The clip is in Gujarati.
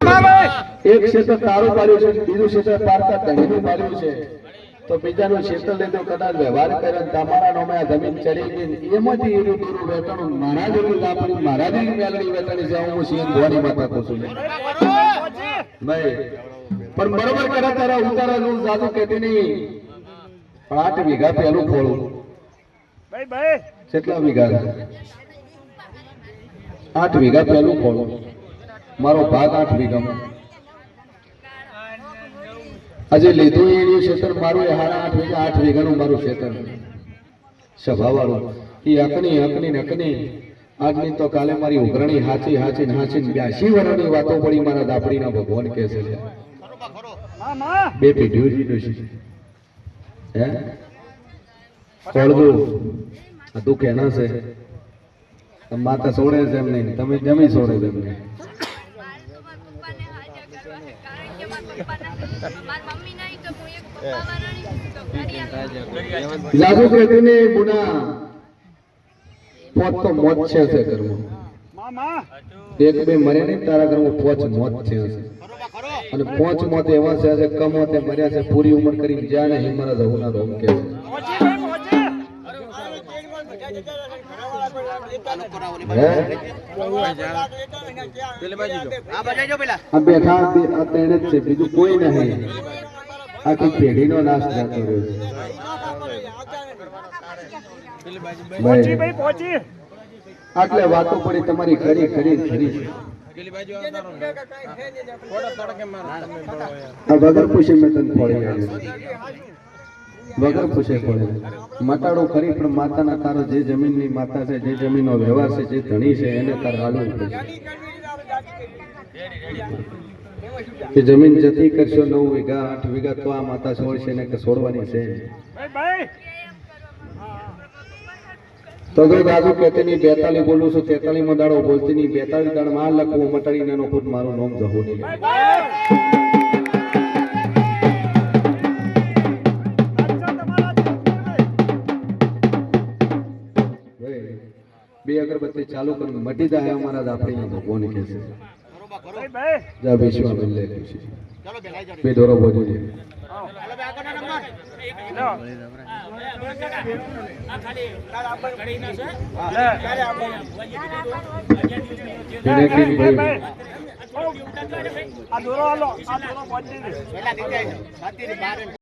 એક ક્ષેત્ર તારું પાડ્યું છે બીજું ક્ષેત્ર પારકા ધણીનું પાડ્યું છે. તો બીજાનું ક્ષેત્ર લીધું કદાચ વ્યવહાર કર્યો તમારા નોમે આ જમીન ચડી ગઈ એમાંથી એનું પૂરું વેચાણું મારા જેવું લાપડી મારા જેવી મેલડી વેચાણી છે હું સિંહ ધોની માતા કહું છું. નહીં. પણ બરોબર કરે તારા ઉતારેલું જાદુ કેતી નહીં. આઠ વીઘા પેલું ખોળું. ભાઈ ભાઈ. કેટલા વીઘા? આઠ વીઘા પેલું ખોળું. મારો ભાગ આઠ વીઘામાં આજે લીધું એનું ક્ષેત્ર મારું એ હાડા આઠ વીઘા, આઠ વીઘાનું મારું ક્ષેત્ર સભા વાળું એ અકની અકની અકની આજની તો કાલે મારી ઉઘરણી હાચી હાચી હાચી બ્યાસી વર્ષની વાતો પડી મારા દાપડીના ભગવાન કહે છે બે પેઢીઓ છે. હે? કોળગું આ દુઃખ એના છે. માતા સોડે છે એમ નહીં. તમે જમી સોડે છે એમ નહીં જાદુ કહેતી ગુના. પોત તો મોત છે છે ઘરમાં. એક બે મરે નહીં, તારા ઘરમાં પોચ મોત છે હશે. અને પોચ મોત એવા છે કમો તે મર્યા છે, પૂરી ઉંમર કરી જ્યાં ને હિમરા જવું રોમ કે છે. બેઠા બે- જ છે બીજું કોઈ નહીં. આખી પેઢીનો નાશ થતો રહ્યો છે. પહોંચી ભાઈ ભાઈ પહોંચી. આટલે વાતો પડી તમારી ખરી ખરી ખરી છે. આ વગર પૂછી મેં તને ફોડી વગર પૂછે પડે. મટાડો ખરી, પણ માતાના તારો જે જમીનની માતા છે, જે જમીનનો વ્યવહાર છે, જે ધણી છે, એને તારે હાલવું જમીન જતી કરશો નવ વીઘા, આઠ વીઘા, તો આ માતા છોડશે ને કે છોડવાની છે? ભાઈ દાદુ કહેતી તેની બેતાલી બોલું છું તેતાલી માં દાડો બોલતી નહીં બેતાલી દાડમાં લખવું, મટાડીને એનો ખુદ મારું નામ જવું નહીં. બે અગરબત્તી ચાલુ કરી મટી જાય અમારા દાપડીના ભગવાન કહે છે. જા વિશ્વા મિલે બે દોરો પહોંચી ગયો